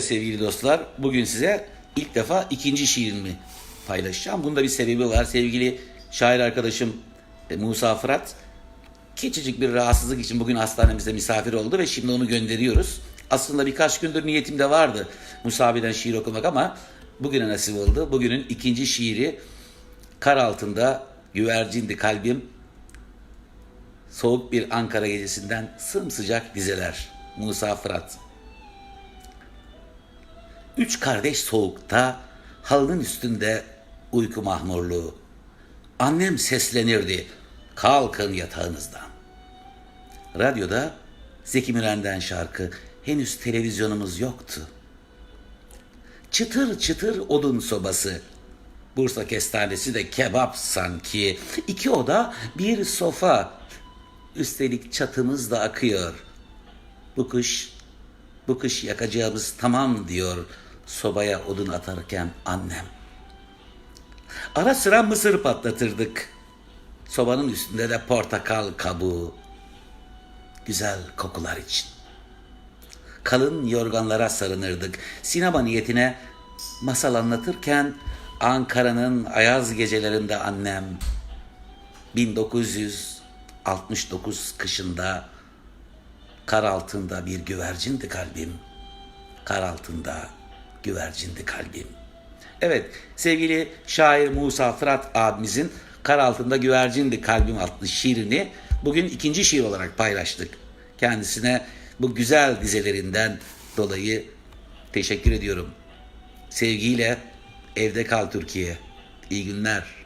Sevgili dostlar, bugün size ilk defa ikinci şiirimi paylaşacağım. Bunda bir sebebi var. Sevgili şair arkadaşım e, Musa Fırat, küçücük bir rahatsızlık için bugün hastanemizde misafir oldu ve şimdi onu gönderiyoruz. Aslında birkaç gündür niyetim de vardı Musa abiden şiir okumak ama bugüne nasip oldu. Bugünün ikinci şiiri Kar altında güvercindi kalbim, soğuk bir Ankara gecesinden sımsıcak dizeler. Musa Fırat. Üç kardeş soğukta, halının üstünde uyku mahmurluğu. Annem seslenirdi, kalkın yatağınızdan. Radyoda Zeki Müren'den şarkı, henüz televizyonumuz yoktu. Çıtır çıtır odun sobası, Bursa kestanesi de kebap sanki. İki oda, bir sofa. Üstelik çatımız da akıyor. Bu kış bu kış yakacağımız tamam diyor sobaya odun atarken annem. Ara sıra mısır patlatırdık. Sobanın üstünde de portakal kabuğu. Güzel kokular için. Kalın yorganlara sarınırdık. Sinema niyetine masal anlatırken Ankara'nın ayaz gecelerinde annem 1969 kışında Kar altında bir güvercindi kalbim. Kar altında güvercindi kalbim. Evet sevgili şair Musa Fırat abimizin Kar altında güvercindi kalbim adlı şiirini bugün ikinci şiir olarak paylaştık. Kendisine bu güzel dizelerinden dolayı teşekkür ediyorum. Sevgiyle evde kal Türkiye. İyi günler.